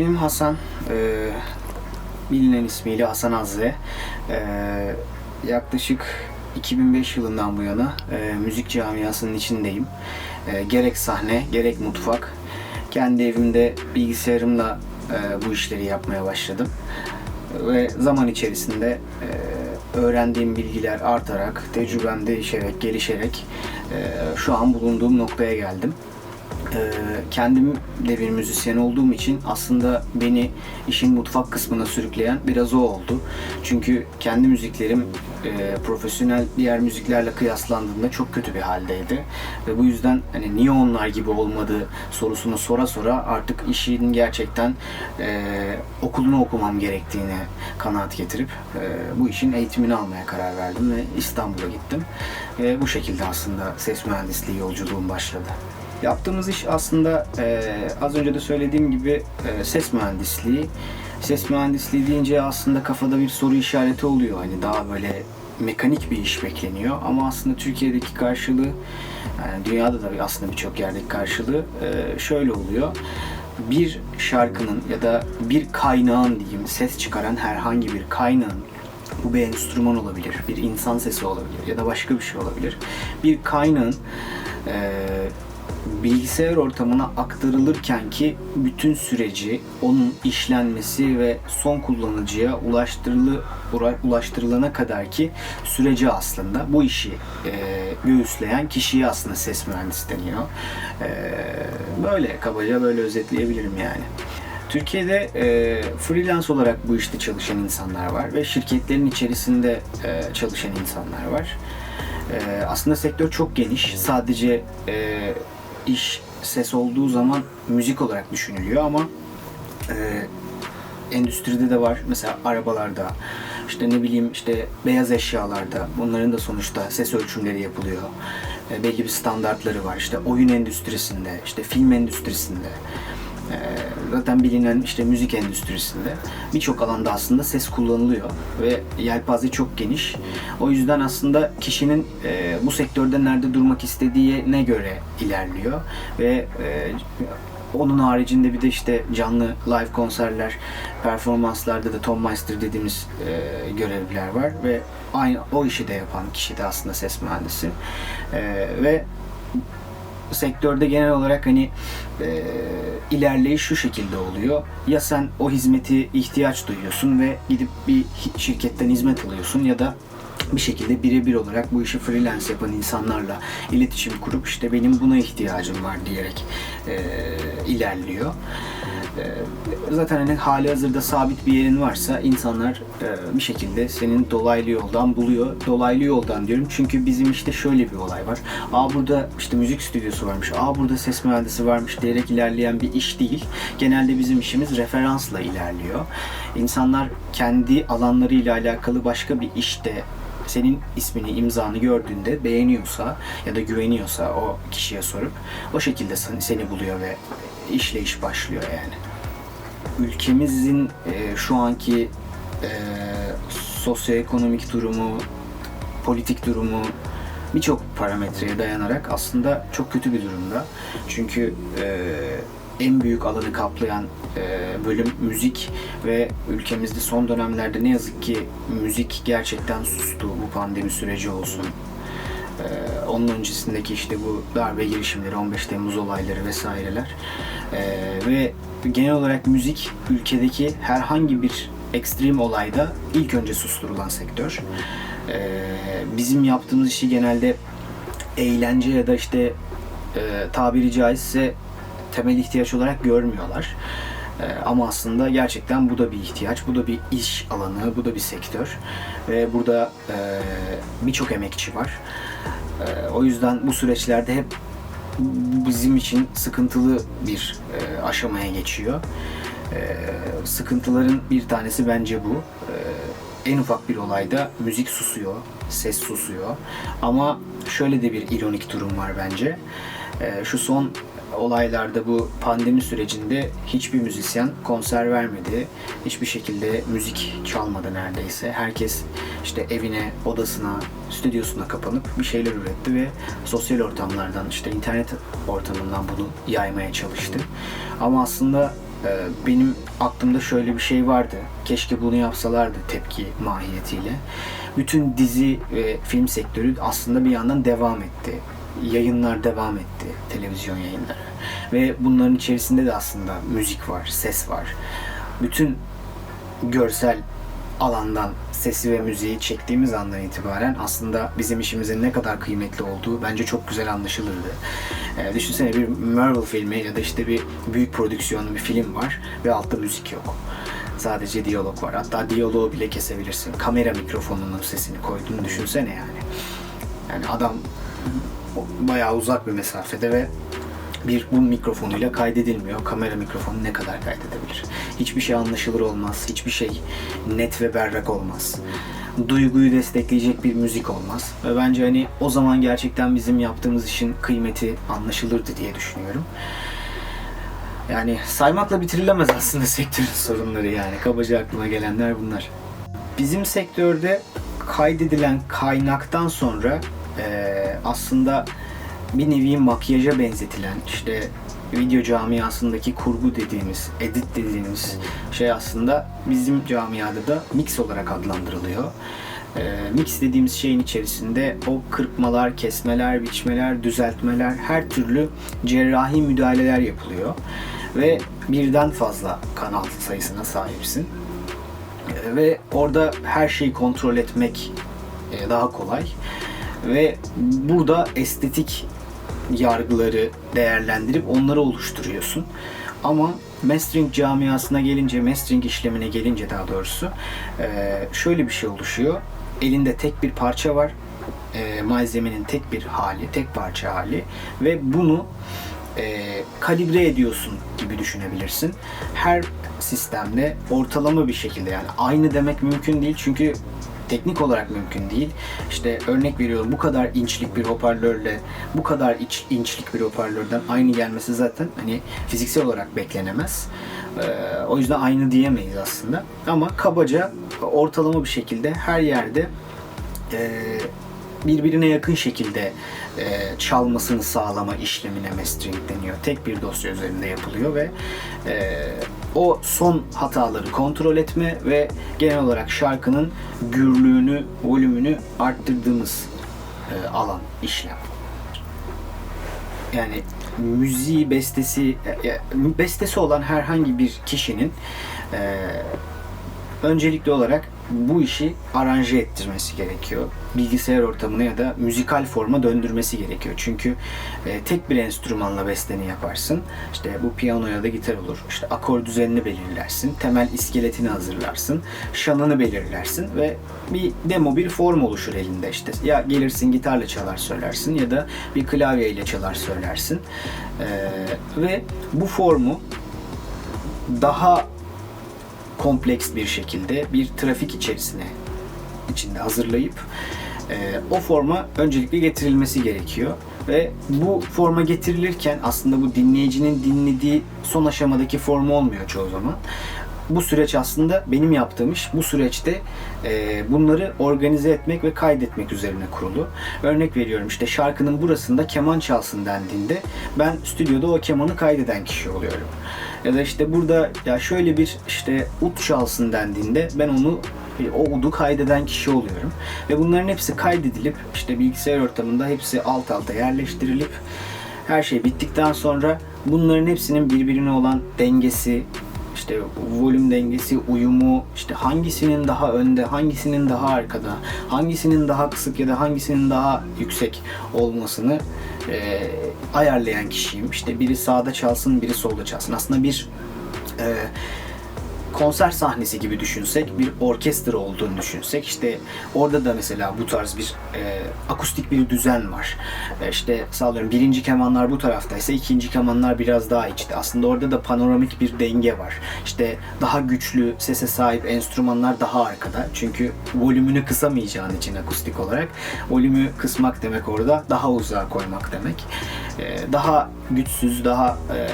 İsmim Hasan. Ee, bilinen ismiyle Hasan Azze. Ee, yaklaşık 2005 yılından bu yana e, müzik camiasının içindeyim. Ee, gerek sahne, gerek mutfak. Kendi evimde bilgisayarımla e, bu işleri yapmaya başladım. Ve zaman içerisinde e, öğrendiğim bilgiler artarak, tecrübem değişerek, gelişerek e, şu an bulunduğum noktaya geldim. Ee, kendim de bir müzisyen olduğum için aslında beni işin mutfak kısmına sürükleyen biraz o oldu. Çünkü kendi müziklerim e, profesyonel diğer müziklerle kıyaslandığında çok kötü bir haldeydi. Ve bu yüzden hani niye onlar gibi olmadı sorusunu sora sora artık işin gerçekten e, okulunu okumam gerektiğini kanaat getirip e, bu işin eğitimini almaya karar verdim ve İstanbul'a gittim. Ve bu şekilde aslında ses mühendisliği yolculuğum başladı. Yaptığımız iş aslında e, az önce de söylediğim gibi e, ses mühendisliği. Ses mühendisliği deyince aslında kafada bir soru işareti oluyor. Hani daha böyle mekanik bir iş bekleniyor ama aslında Türkiye'deki karşılığı yani dünyada da aslında birçok yerdeki karşılığı e, şöyle oluyor. Bir şarkının ya da bir kaynağın diyeyim ses çıkaran herhangi bir kaynağın bu bir enstrüman olabilir, bir insan sesi olabilir ya da başka bir şey olabilir. Bir kaynağın e, bilgisayar ortamına aktarılırken ki bütün süreci onun işlenmesi ve son kullanıcıya ulaştırılı ulaştırılana kadar ki süreci aslında bu işi e, göğüsleyen kişiye aslında ses mühendisi deniyor. E, böyle kabaca böyle özetleyebilirim yani. Türkiye'de e, freelance olarak bu işte çalışan insanlar var ve şirketlerin içerisinde e, çalışan insanlar var. E, aslında sektör çok geniş. Sadece e, iş ses olduğu zaman müzik olarak düşünülüyor ama e, endüstride de var. Mesela arabalarda, işte ne bileyim işte beyaz eşyalarda bunların da sonuçta ses ölçümleri yapılıyor. E, belli bir standartları var. İşte oyun endüstrisinde, işte film endüstrisinde. E, zaten bilinen işte müzik endüstrisinde birçok alanda aslında ses kullanılıyor ve yelpaze çok geniş. O yüzden aslında kişinin e, bu sektörde nerede durmak istediğine göre ilerliyor ve e, onun haricinde bir de işte canlı live konserler, performanslarda da Tom Meister dediğimiz e, görevliler var ve aynı o işi de yapan kişi de aslında ses mühendisi. E, ve sektörde genel olarak hani e, ilerleyiş şu şekilde oluyor. Ya sen o hizmeti ihtiyaç duyuyorsun ve gidip bir şirketten hizmet alıyorsun ya da bir şekilde birebir olarak bu işi freelance yapan insanlarla iletişim kurup işte benim buna ihtiyacım var diyerek e, ilerliyor. E, zaten hani hali hazırda sabit bir yerin varsa insanlar e, bir şekilde senin dolaylı yoldan buluyor. Dolaylı yoldan diyorum çünkü bizim işte şöyle bir olay var. Aa burada işte müzik stüdyosu varmış. Aa burada ses mühendisi varmış diyerek ilerleyen bir iş değil. Genelde bizim işimiz referansla ilerliyor. İnsanlar kendi alanlarıyla alakalı başka bir işte senin ismini, imzanı gördüğünde beğeniyorsa ya da güveniyorsa o kişiye sorup o şekilde seni, buluyor ve işle iş başlıyor yani. Ülkemizin e, şu anki e, sosyoekonomik durumu, politik durumu birçok parametreye dayanarak aslında çok kötü bir durumda. Çünkü e, en büyük alanı kaplayan e, bölüm müzik ve ülkemizde son dönemlerde ne yazık ki müzik gerçekten sustu bu pandemi süreci olsun. Ee, onun öncesindeki işte bu darbe girişimleri, 15 Temmuz olayları vesaireler Ee, ve genel olarak müzik ülkedeki herhangi bir ekstrem olayda ilk önce susturulan sektör. Ee, bizim yaptığımız işi genelde eğlence ya da işte e, tabiri caizse temel ihtiyaç olarak görmüyorlar. Ee, ama aslında gerçekten bu da bir ihtiyaç, bu da bir iş alanı, bu da bir sektör ve burada e, birçok emekçi var. E, o yüzden bu süreçlerde hep bizim için sıkıntılı bir e, aşamaya geçiyor. E, sıkıntıların bir tanesi bence bu. E, en ufak bir olayda müzik susuyor, ses susuyor. Ama şöyle de bir ironik durum var bence. E, şu son olaylarda bu pandemi sürecinde hiçbir müzisyen konser vermedi. Hiçbir şekilde müzik çalmadı neredeyse. Herkes işte evine, odasına, stüdyosuna kapanıp bir şeyler üretti ve sosyal ortamlardan işte internet ortamından bunu yaymaya çalıştı. Ama aslında e, benim aklımda şöyle bir şey vardı. Keşke bunu yapsalardı tepki mahiyetiyle. Bütün dizi ve film sektörü aslında bir yandan devam etti. Yayınlar devam etti, televizyon yayınları. Ve bunların içerisinde de aslında müzik var, ses var. Bütün görsel alandan sesi ve müziği çektiğimiz andan itibaren aslında bizim işimizin ne kadar kıymetli olduğu bence çok güzel anlaşılırdı. Ee, düşünsene bir Marvel filmi ya da işte bir büyük prodüksiyonlu bir film var ve altta müzik yok. Sadece diyalog var. Hatta diyaloğu bile kesebilirsin. Kamera mikrofonunun sesini koyduğunu düşünsene yani. Yani adam bayağı uzak bir mesafede ve bir bu mikrofonuyla kaydedilmiyor. Kamera mikrofonu ne kadar kaydedebilir? Hiçbir şey anlaşılır olmaz. Hiçbir şey net ve berrak olmaz. Duyguyu destekleyecek bir müzik olmaz. Ve bence hani o zaman gerçekten bizim yaptığımız işin kıymeti anlaşılırdı diye düşünüyorum. Yani saymakla bitirilemez aslında sektörün sorunları yani. Kabaca aklıma gelenler bunlar. Bizim sektörde kaydedilen kaynaktan sonra eee, aslında bir nevi makyaja benzetilen işte video camiasındaki kurgu dediğimiz, edit dediğimiz şey aslında bizim camiada da mix olarak adlandırılıyor. Ee, mix dediğimiz şeyin içerisinde o kırpmalar, kesmeler, biçmeler, düzeltmeler, her türlü cerrahi müdahaleler yapılıyor. Ve birden fazla kanal sayısına sahipsin. Ee, Ve orada her şeyi kontrol etmek e, daha kolay. Ve burada estetik yargıları değerlendirip onları oluşturuyorsun. Ama mastering camiasına gelince, mastering işlemine gelince daha doğrusu e, şöyle bir şey oluşuyor. Elinde tek bir parça var. E, malzemenin tek bir hali, tek parça hali ve bunu e, kalibre ediyorsun gibi düşünebilirsin. Her sistemde ortalama bir şekilde yani aynı demek mümkün değil çünkü teknik olarak mümkün değil. İşte örnek veriyorum bu kadar inçlik bir hoparlörle bu kadar iç, inçlik bir hoparlörden aynı gelmesi zaten hani fiziksel olarak beklenemez. Ee, o yüzden aynı diyemeyiz aslında. Ama kabaca ortalama bir şekilde her yerde e, birbirine yakın şekilde e, çalmasını sağlama işlemine mastering deniyor. Tek bir dosya üzerinde yapılıyor ve e, o son hataları kontrol etme ve genel olarak şarkının gürlüğünü, volümünü arttırdığımız e, alan, işlem. Yani müziği, bestesi, e, e, bestesi olan herhangi bir kişinin e, öncelikli olarak bu işi aranje ettirmesi gerekiyor. Bilgisayar ortamına ya da müzikal forma döndürmesi gerekiyor. Çünkü e, tek bir enstrümanla besteni yaparsın. İşte bu piyano ya da gitar olur. İşte akor düzenini belirlersin. Temel iskeletini hazırlarsın. Şanını belirlersin ve bir demo bir form oluşur elinde işte. Ya gelirsin gitarla çalar söylersin ya da bir klavyeyle çalar söylersin. E, ve bu formu daha kompleks bir şekilde bir trafik içerisine içinde hazırlayıp e, o forma öncelikle getirilmesi gerekiyor ve bu forma getirilirken aslında bu dinleyicinin dinlediği son aşamadaki form olmuyor çoğu zaman. Bu süreç aslında benim yaptığım iş bu süreçte e, bunları organize etmek ve kaydetmek üzerine kurulu. Örnek veriyorum işte şarkının burasında keman çalsın dendiğinde ben stüdyoda o kemanı kaydeden kişi oluyorum. Ya da işte burada ya şöyle bir işte ut çalsın dendiğinde ben onu o udu kaydeden kişi oluyorum. Ve bunların hepsi kaydedilip işte bilgisayar ortamında hepsi alt alta yerleştirilip her şey bittikten sonra bunların hepsinin birbirine olan dengesi, işte volüm dengesi, uyumu, işte hangisinin daha önde, hangisinin daha arkada, hangisinin daha kısık ya da hangisinin daha yüksek olmasını e, ayarlayan kişiyim. İşte biri sağda çalsın, biri solda çalsın. Aslında bir e, konser sahnesi gibi düşünsek, bir orkestra olduğunu düşünsek, işte orada da mesela bu tarz bir e, akustik bir düzen var. E, işte sağlıyorum birinci kemanlar bu taraftaysa ikinci kemanlar biraz daha içte. Aslında orada da panoramik bir denge var. İşte daha güçlü sese sahip enstrümanlar daha arkada. Çünkü volümünü kısamayacağın için akustik olarak volümü kısmak demek orada daha uzağa koymak demek. E, daha güçsüz, daha e,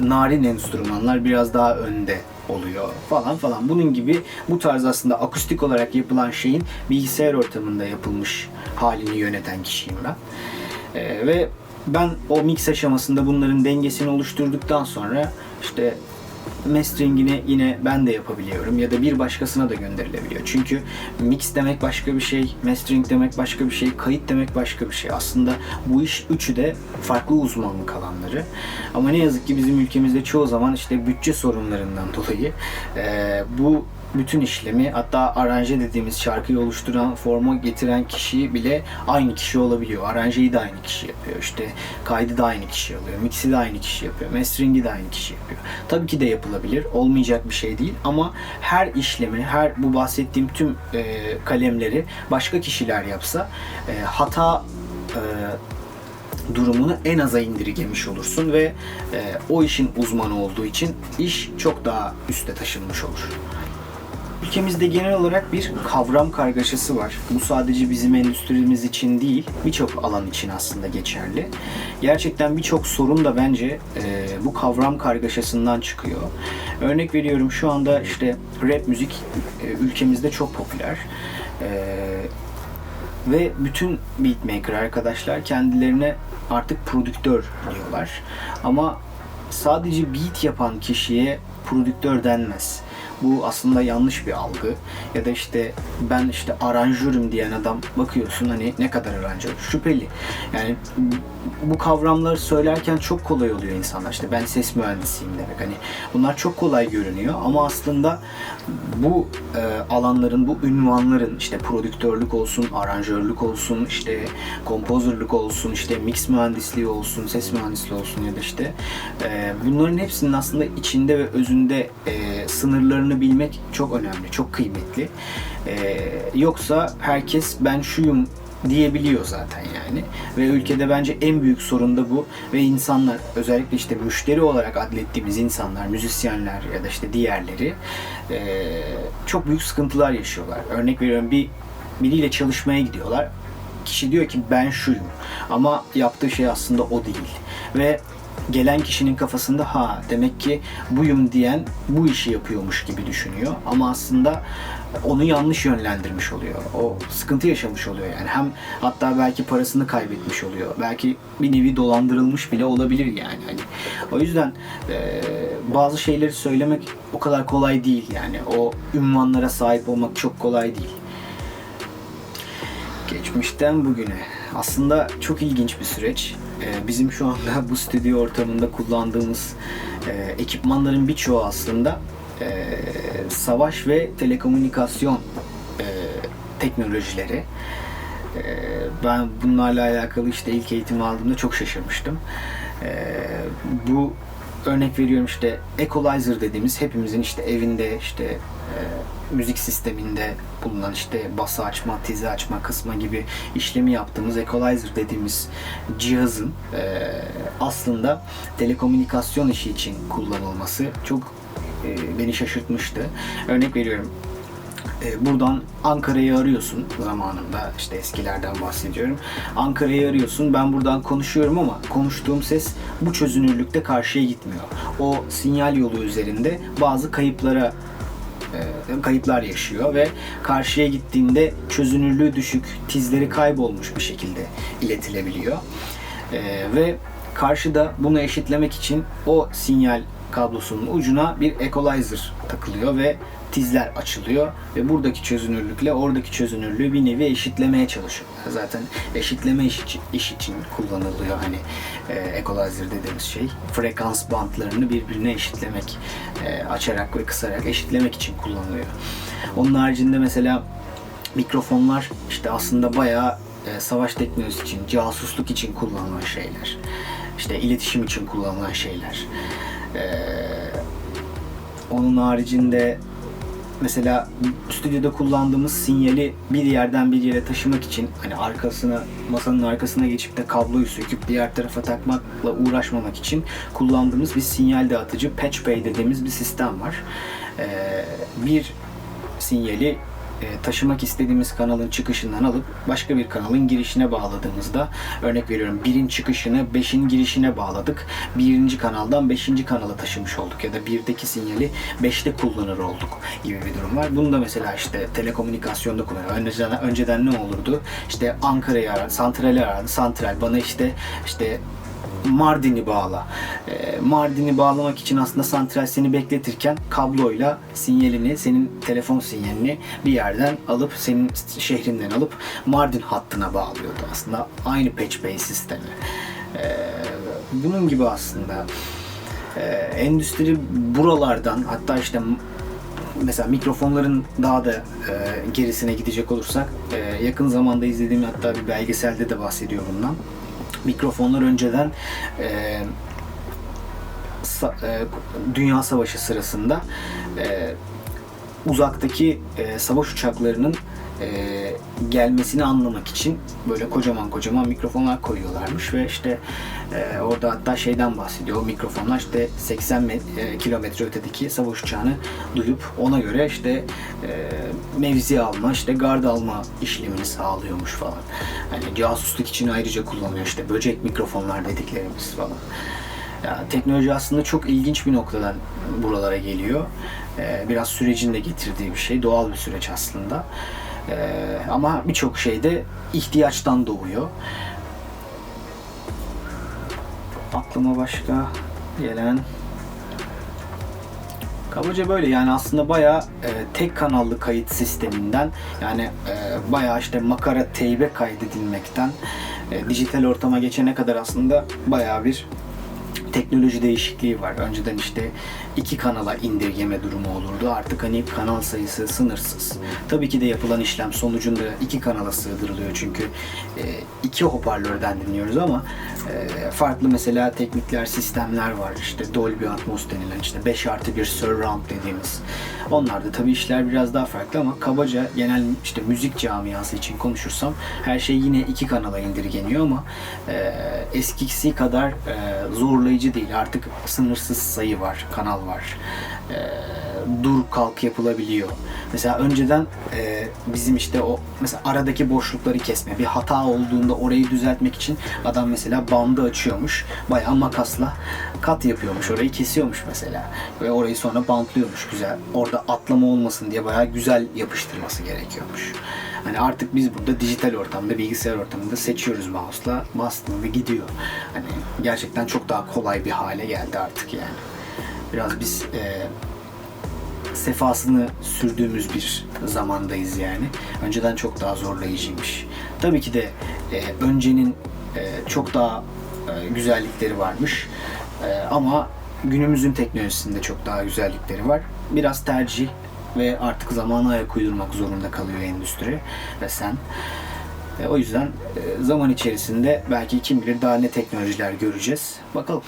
narin enstrümanlar biraz daha önde oluyor falan falan. Bunun gibi bu tarz aslında akustik olarak yapılan şeyin bilgisayar ortamında yapılmış halini yöneten kişiyim ben. Ee, ve ben o mix aşamasında bunların dengesini oluşturduktan sonra işte masteringini yine ben de yapabiliyorum ya da bir başkasına da gönderilebiliyor. Çünkü mix demek başka bir şey, mastering demek başka bir şey, kayıt demek başka bir şey. Aslında bu iş üçü de farklı uzmanlık alanları. Ama ne yazık ki bizim ülkemizde çoğu zaman işte bütçe sorunlarından dolayı eee, bu bütün işlemi hatta aranje dediğimiz şarkıyı oluşturan, forma getiren kişi bile aynı kişi olabiliyor. Aranjeyi de aynı kişi yapıyor. İşte kaydı da aynı kişi alıyor. Mixi de aynı kişi yapıyor. Mastering'i de aynı kişi yapıyor. Tabii ki de yapılabilir. Olmayacak bir şey değil ama her işlemi, her bu bahsettiğim tüm e, kalemleri başka kişiler yapsa e, hata e, durumunu en aza indirgemiş olursun ve e, o işin uzmanı olduğu için iş çok daha üste taşınmış olur. Ülkemizde genel olarak bir kavram kargaşası var. Bu sadece bizim endüstrimiz için değil, birçok alan için aslında geçerli. Gerçekten birçok sorun da bence e, bu kavram kargaşasından çıkıyor. Örnek veriyorum şu anda işte rap müzik e, ülkemizde çok popüler. E, ve bütün beatmaker arkadaşlar kendilerine artık prodüktör diyorlar. Ama sadece beat yapan kişiye prodüktör denmez. Bu aslında yanlış bir algı. Ya da işte ben işte aranjörüm diyen adam bakıyorsun hani ne kadar aranjör? Şüpheli. Yani bu kavramları söylerken çok kolay oluyor insanlar. İşte ben ses mühendisiyim demek. Hani bunlar çok kolay görünüyor ama aslında bu e, alanların, bu ünvanların işte prodüktörlük olsun, aranjörlük olsun, işte kompozörlük olsun, işte mix mühendisliği olsun, ses mühendisliği olsun ya da işte e, bunların hepsinin aslında içinde ve özünde e, sınırlarını bilmek çok önemli, çok kıymetli. E, yoksa herkes ben şuyum diyebiliyor zaten yani. Ve ülkede bence en büyük sorun da bu. Ve insanlar özellikle işte müşteri olarak adlettiğimiz insanlar, müzisyenler ya da işte diğerleri eee, çok büyük sıkıntılar yaşıyorlar. Örnek veriyorum bir biriyle çalışmaya gidiyorlar. Kişi diyor ki ben şuyum. Ama yaptığı şey aslında o değil. Ve gelen kişinin kafasında ha demek ki buyum diyen bu işi yapıyormuş gibi düşünüyor. Ama aslında onu yanlış yönlendirmiş oluyor. O sıkıntı yaşamış oluyor yani. Hem hatta belki parasını kaybetmiş oluyor. Belki bir nevi dolandırılmış bile olabilir yani. Hani o yüzden e, bazı şeyleri söylemek o kadar kolay değil yani. O ünvanlara sahip olmak çok kolay değil. Geçmişten bugüne. Aslında çok ilginç bir süreç. Ee, Bizim şu anda bu stüdyo ortamında kullandığımız e, ekipmanların birçoğu aslında e, savaş ve telekomünikasyon e, teknolojileri. Ben bunlarla alakalı işte ilk eğitim aldığımda çok şaşırmıştım. Bu örnek veriyorum işte equalizer dediğimiz hepimizin işte evinde işte müzik sisteminde bulunan işte bası açma, tizi açma, kısma gibi işlemi yaptığımız equalizer dediğimiz cihazın e, aslında telekomünikasyon işi için kullanılması çok e, beni şaşırtmıştı. Örnek veriyorum e, buradan Ankara'yı arıyorsun zamanında işte eskilerden bahsediyorum. Ankara'yı arıyorsun ben buradan konuşuyorum ama konuştuğum ses bu çözünürlükte karşıya gitmiyor. O sinyal yolu üzerinde bazı kayıplara kayıplar yaşıyor ve karşıya gittiğinde çözünürlüğü düşük, tizleri kaybolmuş bir şekilde iletilebiliyor. E, ve karşıda bunu eşitlemek için o sinyal kablosunun ucuna bir equalizer takılıyor ve tizler açılıyor ve buradaki çözünürlükle oradaki çözünürlüğü bir nevi eşitlemeye çalışıyor. Zaten eşitleme iş için, iş için kullanılıyor hani e, equalizer dediğimiz şey. Frekans bantlarını birbirine eşitlemek, e, açarak ve kısarak eşitlemek için kullanılıyor. Onun haricinde mesela mikrofonlar işte aslında bayağı e, savaş teknolojisi için, casusluk için kullanılan şeyler. İşte iletişim için kullanılan şeyler. E, onun haricinde mesela stüdyoda kullandığımız sinyali bir yerden bir yere taşımak için hani arkasına masanın arkasına geçip de kabloyu söküp diğer tarafa takmakla uğraşmamak için kullandığımız bir sinyal dağıtıcı patchpay dediğimiz bir sistem var. Ee, bir sinyali e, taşımak istediğimiz kanalın çıkışından alıp başka bir kanalın girişine bağladığımızda örnek veriyorum birin çıkışını beşin girişine bağladık. Birinci kanaldan beşinci kanala taşımış olduk ya da birdeki sinyali beşte kullanır olduk gibi bir durum var. Bunu da mesela işte telekomünikasyonda kullanıyor. Önceden, önceden ne olurdu? İşte Ankara'yı aradı, santrali aradı. Santral bana işte işte Mardin'i bağla. E, Mardin'i bağlamak için aslında santral seni bekletirken kabloyla sinyalini, senin telefon sinyalini bir yerden alıp senin şehrinden alıp Mardin hattına bağlıyordu aslında. Aynı patch base sistemi. E, bunun gibi aslında. E, endüstri buralardan hatta işte mesela mikrofonların daha da e, gerisine gidecek olursak e, yakın zamanda izlediğim hatta bir belgeselde de bahsediyor bundan. Mikrofonlar önceden e, sa- e, Dünya Savaşı sırasında e, uzaktaki e, savaş uçaklarının e, gelmesini anlamak için böyle kocaman kocaman mikrofonlar koyuyorlarmış ve işte e, orada hatta şeyden bahsediyor. O mikrofonlar işte 80 me- e, kilometre ötedeki savaş uçağını duyup ona göre işte e, mevzi alma, işte gard alma işlemini sağlıyormuş falan. Hani casusluk için ayrıca kullanılıyor işte böcek mikrofonlar dediklerimiz falan. Ya, teknoloji aslında çok ilginç bir noktadan buralara geliyor. Ee, biraz sürecin de getirdiği bir şey. Doğal bir süreç aslında. Ee, ama birçok şey de ihtiyaçtan doğuyor. Aklıma başka gelen Kabaca böyle yani aslında bayağı e, tek kanallı kayıt sisteminden yani e, bayağı işte makara teybe kaydedilmekten e, dijital ortama geçene kadar aslında bayağı bir teknoloji değişikliği var. Önceden işte iki kanala indirgeme durumu olurdu. Artık hani kanal sayısı sınırsız. Tabii ki de yapılan işlem sonucunda iki kanala sığdırılıyor çünkü e, iki hoparlörden dinliyoruz ama e, farklı mesela teknikler, sistemler var. İşte Dolby Atmos denilen işte 5 artı 1 surround dediğimiz. Onlarda tabii işler biraz daha farklı ama kabaca genel işte müzik camiası için konuşursam her şey yine iki kanala indirgeniyor ama e, eskisi kadar e, zorlayıcı değil. Artık sınırsız sayı var, kanal var. E, dur kalk yapılabiliyor. Mesela önceden e, bizim işte o mesela aradaki boşlukları kesme, bir hata olduğunda orayı düzeltmek için adam mesela bandı açıyormuş. Bayağı makasla kat yapıyormuş. Orayı kesiyormuş mesela. Ve orayı sonra bantlıyormuş güzel. Orada atlama olmasın diye bayağı güzel yapıştırması gerekiyormuş. Hani artık biz burada dijital ortamda, bilgisayar ortamında seçiyoruz mouse'la. Bastım ve gidiyor. Hani gerçekten çok daha kolay bir hale geldi artık yani. Biraz biz e, sefasını sürdüğümüz bir zamandayız yani. Önceden çok daha zorlayıcıymış. Tabii ki de e, öncenin e, çok daha e, güzellikleri varmış. E, ama günümüzün teknolojisinde çok daha güzellikleri var. Biraz tercih ve artık zamana ayak uydurmak zorunda kalıyor endüstri ve sen. E, o yüzden e, zaman içerisinde belki kim bilir daha ne teknolojiler göreceğiz. Bakalım.